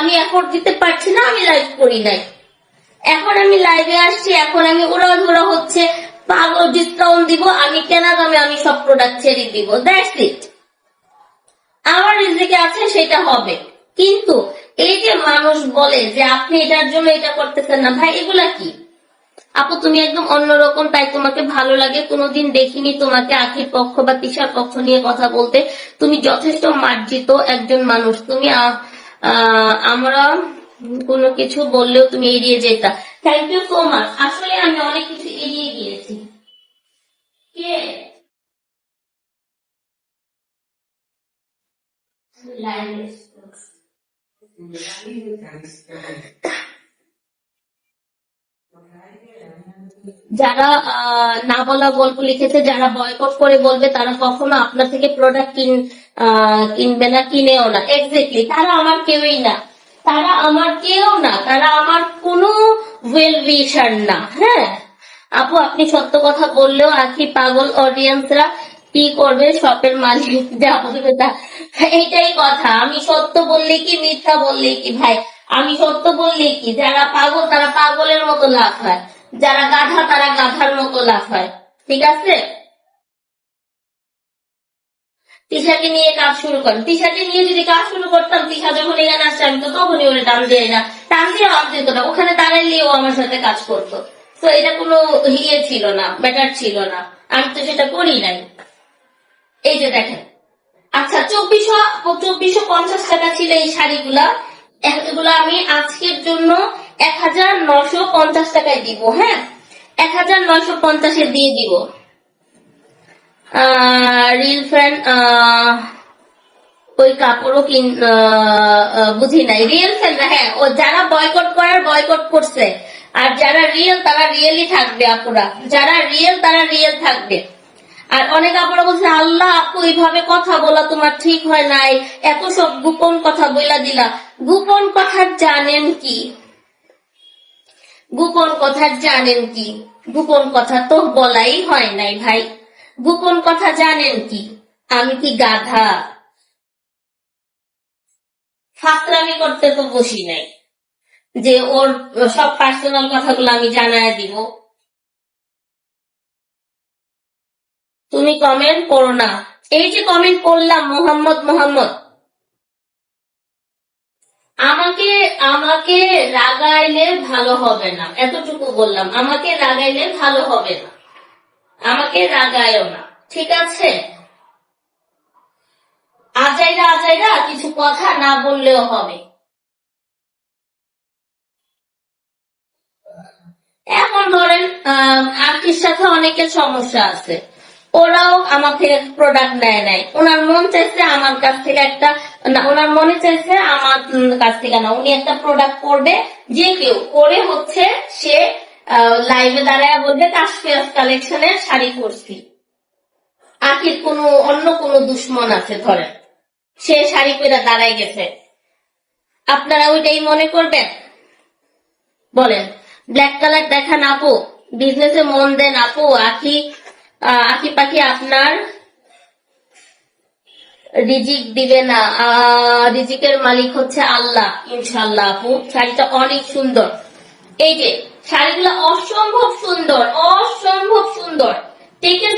আমি এফোর্ট দিতে পারছি না, আমি লাইভ করি নাই। এখন আমি লাইভে আসছি, এখন আমি ওরা ধরা হচ্ছে, পাগল ডিসকাউন্ট দিব, আমি কেনা দামে আমি সব প্রোডাক্ট ছেড়ে দিব। দ্যাটস ইট আমার রিজিকে আছে, সেটা হবে। কিন্তু এই যে মানুষ বলে যে আপনি এটার জন্য এটা করতেছেন না, ভাই, এগুলা কি? আপু, তুমি একদম অন্যরকম, তাই তোমাকে ভালো লাগে, কোনোদিন দেখিনি তোমাকে আখির পক্ষ বা তিসার পক্ষ নিয়ে কথা বলতে। তুমি যথেষ্ট মার্জিত একজন মানুষ। তুমি আমরা কোনো কিছু বললেও তুমি এড়িয়ে যেতা। থ্যাংক ইউ সো মাচ আসলে আমি অনেক কিছু এড়িয়ে গিয়েছি। কে? যারা না বলা গল্প লিখেছে, যারা বয়কট করে বলবে, তারা কখনো আপনার থেকে প্রোডাক্ট কিন কিনবে না, কিনেও না। এক্স্যাক্টলি তারা আমার কেউই না। তারা আমার কেউ না। তারা আমার কোনো ওয়েল উইশার না। হ্যাঁ? আপু, আপনি সত্য কথা বললেও আখি পাগল অডিয়েন্সরা কি করবে? শপের মালিক যা বলবে তা। এইটাই কথা। আমি সত্য বললে কি, মিথ্যা বললে কি? ভাই, আমি সত্য বললে কি? যারা পাগল, তারা পাগলের মতো লাভ হয় যারা গাধা, তারা গাধার মতো লাভ হয়। ঠিক আছে? তিশাকে নিয়ে কাজ শুরু করেন তিশাকে নিয়ে যদি কাজ শুরু করতাম, তিশা যখন এখানে আসছে, আমি তো তখনই ওরে টান দিয়ে না, টান দিয়ে অফ দিত না। ওখানে দাঁড়াইলেও আমার সাথে কাজ করতো। তো এটা কোনো ইয়ে ছিল না, ব্যাটার ছিল না। আমি তো সেটা করি নাই। এই যে দেখেন। আচ্ছা চব্বিশশো চব্বিশশো পঞ্চাশ টাকা ছিল এই শাড়িগুলা। এগুলো আমি আজকের জন্য এক হাজার নশো পঞ্চাশ টাকায় দিব হ্যাঁ? এক হাজার নশো পঞ্চাশে দিয়ে দিব। রিল ফ্যান ওই কাপড়ও কিন বুঝি নাই। রিয়েল ফ্যান হ্যাঁ ও যারা বয়কট করার বয়কট করছে। আর যারা রিয়েল তারা রিয়েলই থাকবে, আপুরা। যারা রিয়েল তারা রিয়েল থাকবে। আর অনেক আপুরা বলছে, আল্লাহ আপু, এইভাবে কথা বলা তোমার ঠিক হয় নাই। এত সব গোপন কথা বইলা দিলা। গোপন কথা জানেন কি? গোপন কথা জানেন কি? গোপন কথা তো বলাই হয় নাই ভাই। গোপন কথা জানেন কি? আমি কি গাধা? ফাতরামি করতে তো বসি নাই। যে ওর সব পার্সোনাল কথাগুলো আমি জানায় দিব। তুমি কমেন্ট করো না। এই যে কমেন্ট করলাম, মোহাম্মদ মোহাম্মদ আমাকে আমাকে রাগাইলে ভালো হবে না। এতটুকু বললাম। আমাকে রাগাইলে ভালো হবে না। আমাকে রাগায়ও না। ঠিক আছে? আজাইরা আজাইরা কিছু কথা না বললেও হবে। এখন ধরেন আহ, আর্টির সাথে অনেকের সমস্যা আছে। ওরাও আমার থেকে প্রোডাক্ট নেয় নাই। ওনার মন চাইছে আমার কাছ থেকে একটা, না, ওনার মনে চাইছে আমার কাছ থেকে না। উনি একটা প্রোডাক্ট করবে, যে কেউ করে হচ্ছে সে লাইভে দাঁড়ায় বলবে কাশফিয়াস কালেকশনের শাড়ি করছি আখির কোনো, অন্য কোনো দুশ্মন আছে, ধরেন। সে শাড়ি পরে দাঁড়ায় গেছে। আপনারা ওইটাই মনে করবেন? বলেন ব্ল্যাক কালার দেখান আপু। বিজনেসে মন দেন আপু, আখি আখি পাখি আপনার রিজিক দিবে না। রিজিকের মালিক হচ্ছে আল্লাহ ইনশাল্লাহ আপু। শাড়িটা অনেক সুন্দর। এই যে, শাড়িগুলো অসম্ভব সুন্দর অসম্ভব সুন্দর। টেকেন